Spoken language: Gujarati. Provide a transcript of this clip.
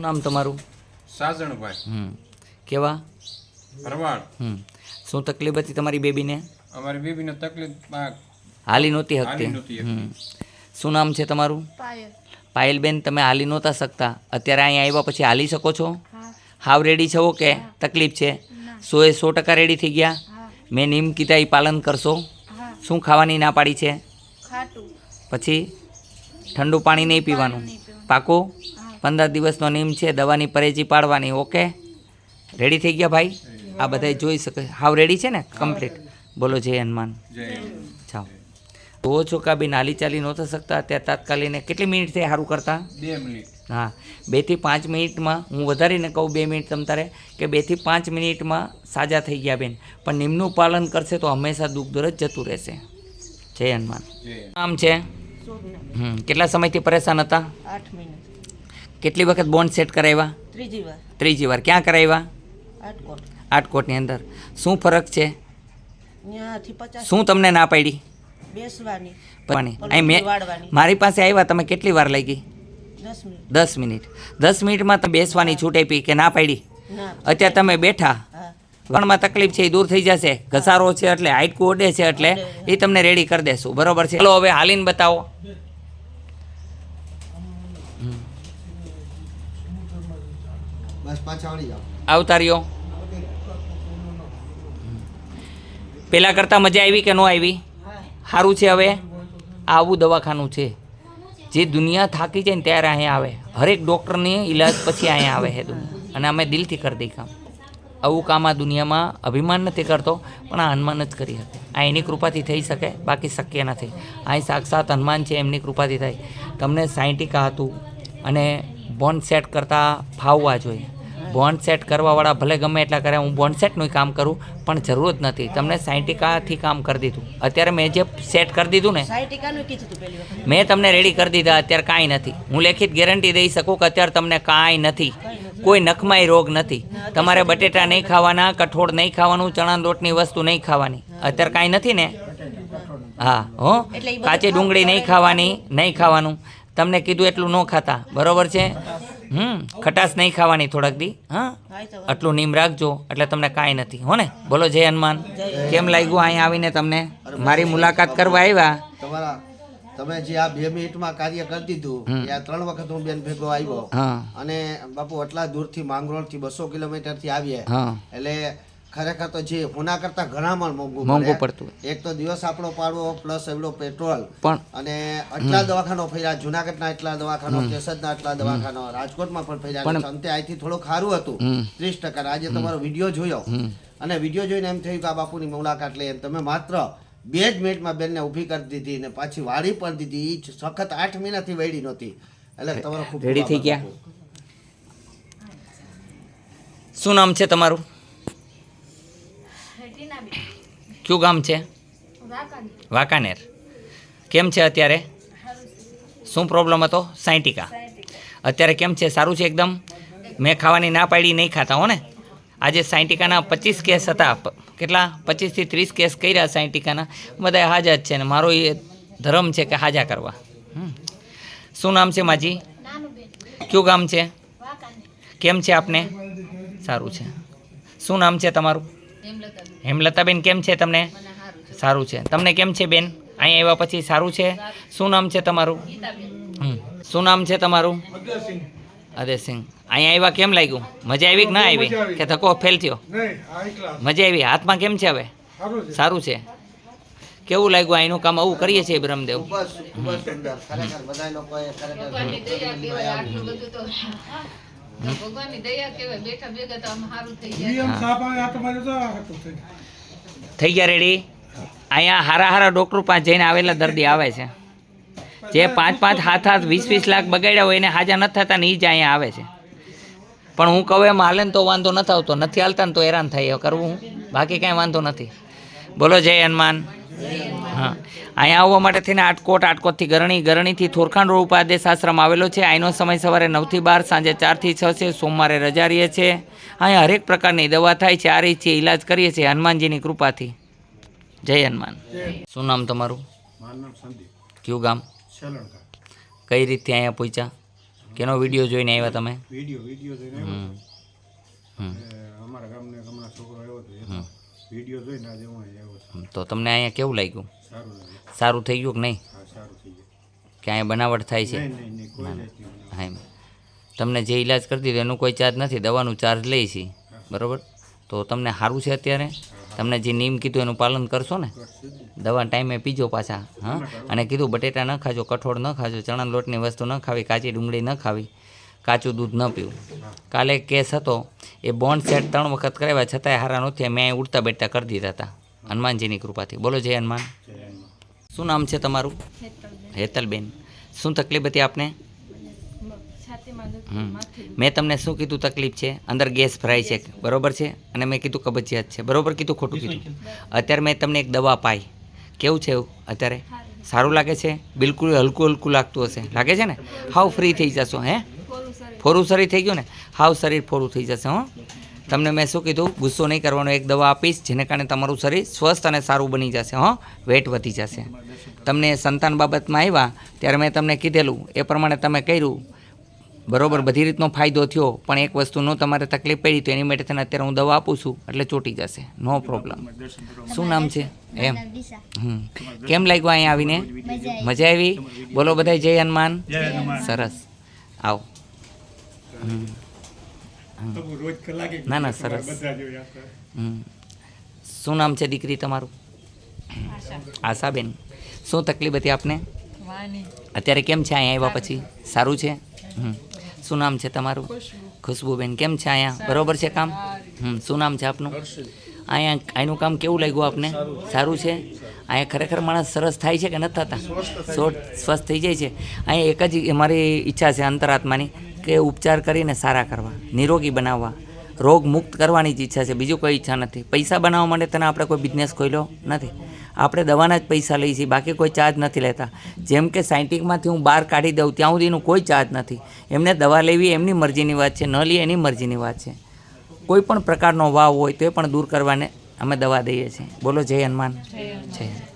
શું નામ તમારું? સાજણભાઈ. હમ. કેવા? ભરવાડ. હમ. શું તકલીફ હતી તમારી બેબીને? અમારી બેબીને તકલીફ હાલી નહોતી હાલી હકતી. હમ. શું નામ છે તમારું? પાયલબેન તમે હાલી નહોતા શકતા. અત્યારે અહીંયા આવ્યા પછી હાલી શકો છો? હા. હાવ રેડી છો કે તકલીફ છે? સો એ સો ટકા રેડી થઈ ગયા? મેં નિયમ કીધા એ પાલન કરશો? શું ખાવાની ના પાડી છે? પછી ઠંડુ પાણી નહીં પીવાનું? પાકું? પંદર દિવસનો નિયમ છે દવાની પરેજી પાડવાની ઓકે રેડી થઈ ગયા ભાઈ? આ બધા જોઈ શકે. હાવ રેડી છે ને? કમ્પ્લીટ બોલો જય હનુમાન. જાઓ. જુઓ છો કે બેન હાલી ચાલી નહોતા શકતા ત્યાં તાત્કાલિક કેટલી મિનિટ થઈ સારું કરતા? બે મિનિટ હા. બેથી પાંચ મિનિટમાં હું વધારીને કહું બે મિનિટ તમ તારે કે બેથી પાંચ મિનિટમાં સાજા થઈ ગયા બેન. પણ નિમનું પાલન કરશે તો હંમેશા દુઃખ દૂર જ જતું રહેશે. જય હનુમાન. આમ નામ છે? હમ. કેટલા સમયથી પરેશાન હતા? આઠ મિનિટ. કેટલી વખત બોન્ડ સેટ કરાવ્યા? ત્રીજી વાર. ત્રીજી વાર. ક્યાં કરાવ્યા? આટકોટ. આટકોટની અંદર. શું ફરક છે? શું તમને ના પાડી? બેસવાની. મારી પાસે આવ્યા તમે કેટલી વાર લઈ ગઈ દસ મિનિટ. દસ મિનિટમાં તમે બેસવાની છૂટ આપી કે ના પાડી? અત્યારે તમે બેઠા. વણમાં તકલીફ છે એ દૂર થઈ જશે. ઘસારો છે એટલે હાઈટકું ઓડે છે એટલે એ તમને રેડી કરી દેશું. બરોબર છે? ચલો હવે હાલીને બતાવો. રહ્યો પેલા કરતાં મજા આવી કે ન આવી? સારું છે હવે? આવું દવાખાનું છે. જે દુનિયા થાકી જાય ને ત્યારે અહીંયા આવે. હરેક ડૉક્ટરની ઈલાજ પછી અહીંયા આવે છે દુનિયા. અને અમે દિલથી કરી દઈ કામ આવું કામ આ દુનિયામાં અભિમાન નથી કરતો, પણ આ હનુમાન જ કરી શકે. આ એની કૃપાથી થઈ શકે, બાકી શક્ય નથી. અહીં સાક્ષાત હનુમાન છે, એમની કૃપાથી થાય. તમને સાયન્ટિકા હતું અને બોન્ડ સેટ કરતાં ફાવવા જોઈએ. બોન્ડ સેટ કરવાવાળા ભલે ગમે એટલા કરે હું બોન્ડ સેટનું કામ કરું પણ જરૂર જ નથી. તમને સાયન્ટિકાથી કામ કરી દીધું. અત્યારે મેં જે સેટ કરી દીધું ને મેં તમને રેડી કરી દીધા અત્યારે કાંઈ નથી. હું લેખિત ગેરંટી દઈ શકું કે અત્યારે તમને કાંઈ નથી. કોઈ નખમાય રોગ નથી. તમારે બટેટા નહીં ખાવાના કઠોળ નહીં ખાવાનું ચણા લોટની વસ્તુ નહીં ખાવાની. અત્યારે કાંઈ નથી ને? હા હો? કાચી ડુંગળી નહીં ખાવાની. નહીં ખાવાનું. તમને કીધું એટલું ન ખાતા. બરોબર છે? હમ ખટાશ નહીં ખાવાની થોડાક દી હા. આટલું નીમ રાખજો એટલે તમને કાંઈ નથી હો ને બોલો જય હનુમાન. કેમ લાગ્યું અહીંયા આવીને તમને? મારી મુલાકાત કરવા આવ્યા? તમારા તમે જે આ બે મિનિટમાં કાર્ય કરી દીધું આ ત્રણ વખત હું બેન ભેગો આવ્યો. અને બાપુ આટલા દૂરથી માંગરોળથી બસો કિલોમીટરથી આવીએ. હા. એટલે ખરેખર તો જે હોના કરતા ઘણા માં મોંઘું મોંઘું પડતું એક તો દિવસ આપણો પાડવો પ્લસ એવડો પેટ્રોલ પણ અને આટલા દવાખાનો ફર્યા જુનાગઢના એટલા દવાખાનો કેસદના એટલા દવાખાનો રાજકોટમાં પણ ફર્યા પણ- અંતે અહીંથી થોડું ખારું હતું. ત્રીસ ટકા. આજે તમારો વીડિયો જોયો. અને વીડિયો જોઈને એમ થયું કે આ બાપુની મુલાકાત લઈએ. અને તમે માત્ર બે જ મિનિટમાં બેનને ઊભી કરી દીધી અને પાછી વાળી પણ દીધી. એ સખત આઠ મહિનાથી વળી નહોતી. એટલે તમારો ખૂબ રેડી થઈ ગયા? શું નામ છે તમારું? કયું ગામ છે? વાંકાનેર. કેમ છે અત્યારે? શું પ્રોબ્લેમ હતો? સાયન્ટિકા અત્યારે કેમ છે? સારું છે એકદમ? મેં ખાવાની ના પાડી નહીં ખાતા હો ને? આજે સાયન્ટિકાના પચીસ કેસ હતા. કેટલા? પચીસથી ત્રીસ કેસ કર્યા સાયન્ટિકાના બધા હાજા જ છે ને. મારો એ ધર્મ છે કે હાજા કરવા. શું નામ છે માજી? કયું ગામ છે? કેમ છે આપને? સારું છે. શું નામ છે તમારું? હેમલતાબેન કેમ છે તમને? સારું છે. તમને કેમ છે બેન? અહીંયા આવ્યા પછી સારું છે? શું નામ છે તમારું? હમ. શું નામ છે તમારું? અદયસિંહ અહીંયા આવ્યા કેમ લાગ્યું? મજા આવી કે ના આવી? કે ધક્કો ફેલ થયો? મજા આવી. હાથમાં કેમ છે હવે? સારું છે. કેવું લાગ્યું અહીંનું કામ? આવું કરીએ છીએ બ્રહ્મદેવ? ખરેખર બધા લોકોએ ખરેખર ભગવાનની દયા કહેવાય. આટલું બધું તો ભગવાનની દયા કહેવાય બેઠા ભેગા તો આમ સારું થઈ જાય. થઈ ગયા રેડી અહીંયા હારા હારા ડોક્ટર પાસે જઈને આવેલા દર્દી આવે છે. જે પાંચ પાંચ હાથ હાથ વીસ વીસ લાખ બગાડ્યા હોય એને હાજર નથી થતા ને એ જ અહીંયા આવે છે. પણ હું કહું એમ હાલે ને તો વાંધો નથી આવતો. નથી હાલતા ને તો હેરાન થાય કરવું બાકી કાંઈ વાંધો નથી. બોલો જય હનુમાન. હા. અહીંયા આવવા માટે થઈને આટકોટ આટકોટથી ગરણી ગરણીથી થોરખાંડ રોડ ઉપર આદેશ આશ્રમ આવેલો છે. અહીંનો સમય સવારે નવથી બાર સાંજે ચારથી છ છે. સોમવારે રજા રહીએ છીએ. અહીંયા હરેક પ્રકારની દવા થાય છે. આ રીતથી ઈલાજ કરીએ છીએ. હનુમાનજીની કૃપાથી. જય હનુમાન. શું નામ તમારું? મારું કયું ગામ? કઈ રીતથી અહીંયા પહોંચ્યા? કેનો વીડિયો જોઈને આવ્યા તમે? વીડિયો વીડિયો જોઈને અમારા ગામને હમણાં છોકરો આવ્યો હતો વીડિયો જોઈને આજે હું અહીં આવ્યો છું. તો તમને અહીંયા કેવું લાગ્યું? સારું લાગ્યું. સારું થઈ ગયું કે નહીં? હા સારું થઈ ગયું. કે અહીંયા બનાવટ થાય છે? નહીં નહીં નહીં કોઈ જાતની હા એમ. તમને જે ઈલાજ કરી દીધો એનું કોઈ ચાર્જ નથી દવાનું ચાર્જ લે છે. બરાબર? તો તમને સારું છે અત્યારે? તમને જે નિયમ કીધું એનું પાલન કરશો ને? દવા ટાઈમે પીજો પાછા હા? અને કીધું બટેટા ન ખાજો કઠોળ ન ખાજો ચણા લોટની વસ્તુ ન ખાવી કાચી ડુંગળી ન ખાવી. કાચું દૂધ ન પીવું. કાલે કેસ હતો એ બોન્ડ સેટ ત્રણ વખત કરાવ્યા છતાંય હારા નહોતી મેં ઉડતા બેઠતા કરી દીધા હતા. હનુમાનજીની કૃપાથી. બોલો જય હનુમાન. શું નામ છે તમારું? હેતલબેન. હેતલબેન. શું તકલીફ હતી આપને. મેં તમને શું કીધું તકલીફ છે? અંદર ગેસ ભરાય છે. બરોબર છે? અને મેં કીધું કબજિયાત છે. બરોબર કીધું ખોટું કીધું? અત્યારે મેં તમને એક દવા પાઈ. કેવું છે એવું અત્યારે? સારું. લાગે છે? બિલકુલ હલકું હલકું લાગતું હશે. લાગે છે ને? હાવ ફ્રી થઈ જશો હે? ફોરું શરીર થઈ ગયું ને હાવ શરીર ફોરું થઈ જશે હો. તમને મેં શું કીધું? ગુસ્સો નહીં કરવાનો એક દવા આપીશ જેને કારણે તમારું શરીર સ્વસ્થ અને સારું બની જશે હો. વેટ વધી જશે. તમને સંતાન બાબતમાં આવ્યા ત્યારે મેં તમને કીધેલું એ પ્રમાણે તમે કર્યું. બરોબર બધી રીતનો ફાયદો થયો પણ એક વસ્તુનો તમારે તકલીફ પડી તો એની માટે તને અત્યારે હું દવા આપું છું એટલે ચોટી જશે. No problem. શું નામ છે? એમ. હમ. કેમ લાગ્યું અહીંયા આવીને? મજા આવી. બોલો બધા જય હનુમાન. સરસ. આવો. હમ. હમ. ના ના સરસ. હમ. શું નામ છે દીકરી તમારું? આશાબેન. શું તકલીફ હતી આપને? અત્યારે કેમ છે અહીંયા આવ્યા પછી? સારું છે. શું નામ છે તમારું? ખુશ્બુબેન. કેમ છે અહીંયા? બરોબર છે કામ? હમ. શું નામ છે આપનું? અહીંયા અહીંનું કામ કેવું લાગ્યું આપને? સારું છે? અહીંયા ખરેખર માણસ સરસ થાય છે કે નથી થતા? સ્વસ્થ થઈ જાય છે. અહીંયા એક જ મારી ઈચ્છા છે અંતરાત્માની કે ઉપચાર કરીને સારા કરવા, નિરોગી બનાવવા, રોગ મુક્ત કરવાની જ ઈચ્છા છે. બીજું કોઈ ઈચ્છા નથી. પૈસા બનાવવા માટે તને આપણે કોઈ બિઝનેસ ખોલ્યો નથી. આપણે દવાના જ પૈસા લઈએ છીએ, બાકી કોઈ ચાર્જ નથી લેતા. જેમ કે સાયન્ટિકમાંથી હું બહાર કાઢી દઉં, ત્યાં સુધીનું કોઈ ચાર્જ નથી. એમને દવા લેવી એમની મરજીની વાત છે, ન લઈએ એની મરજીની વાત છે. કોઈ પણ પ્રકારનો વાવ હોય તો એ પણ દૂર કરવાને અમે દવા દઈએ છીએ. બોલો જય હનુમાન. જય